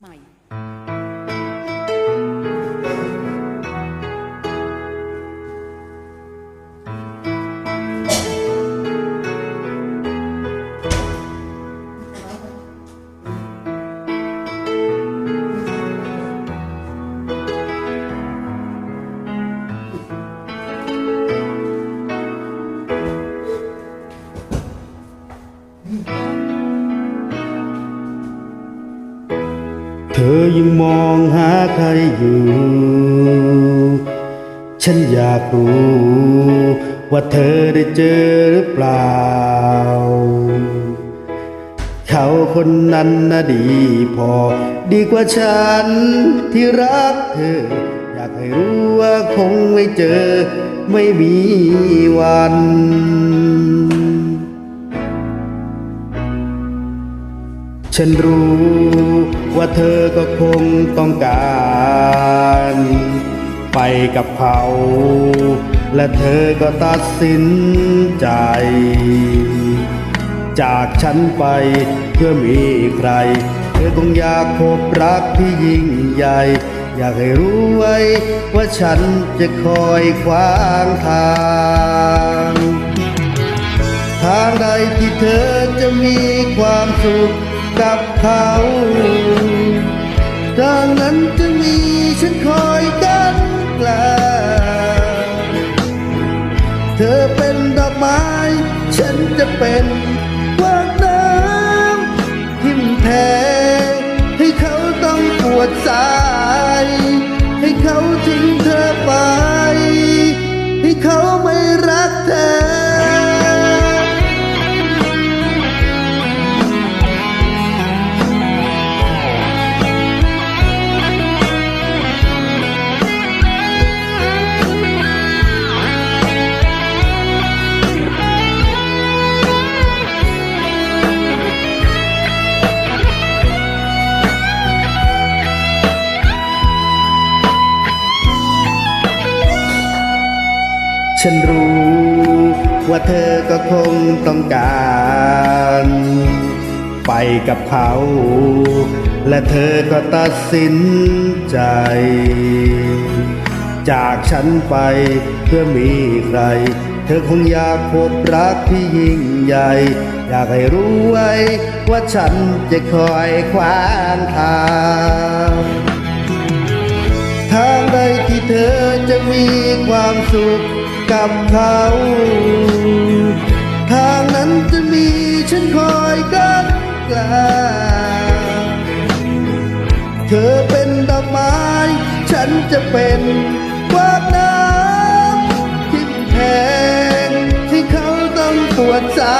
ใเธอยังมองหาใครอยู่ ฉันอยากรู้ ว่าเธอได้เจอหรือเปล่า เขาคนนั้นน่ะดีพอ ดีกว่าฉันที่รักเธอ อยากให้รู้ว่าคงไม่เจอ ไม่มีวัน ฉันรู้ว่าเธอก็คงต้องการ ไปกับเขา และเธอก็ตัดสินใจ จากฉันไปเพื่อมีใคร เธอคงอยากพบรักที่ยิ่งใหญ่ อยากให้รู้ไว้ว่าฉันจะคอยขวางทางทางใดที่เธอจะมีความสุข กับเขาทางนั้นจะมีฉันคอยดันกลางเธอเป็นดอกไม้ ฉันจะเป็นกวากน้ำทิ่มแทงให้เขาต้องปวดสา ฉันรู้ว่าเธอก็คงต้องการ ไปกับเขา และเธอก็ตัดสินใจ จากฉันไปเพื่อมีใคร เธอคงอยากพบรักที่ยิ่งใหญ่ อยากให้รู้ไว้ ว่าฉันจะคอยขวางทางทางใดที่เธอจะมีความสุข กับเขา ทางนั้นจะมีฉันคอยกันกลางเธอเป็นดอกไม้ ฉันจะเป็นกวากน้ำที่แทงที่เขาต้องปวดสา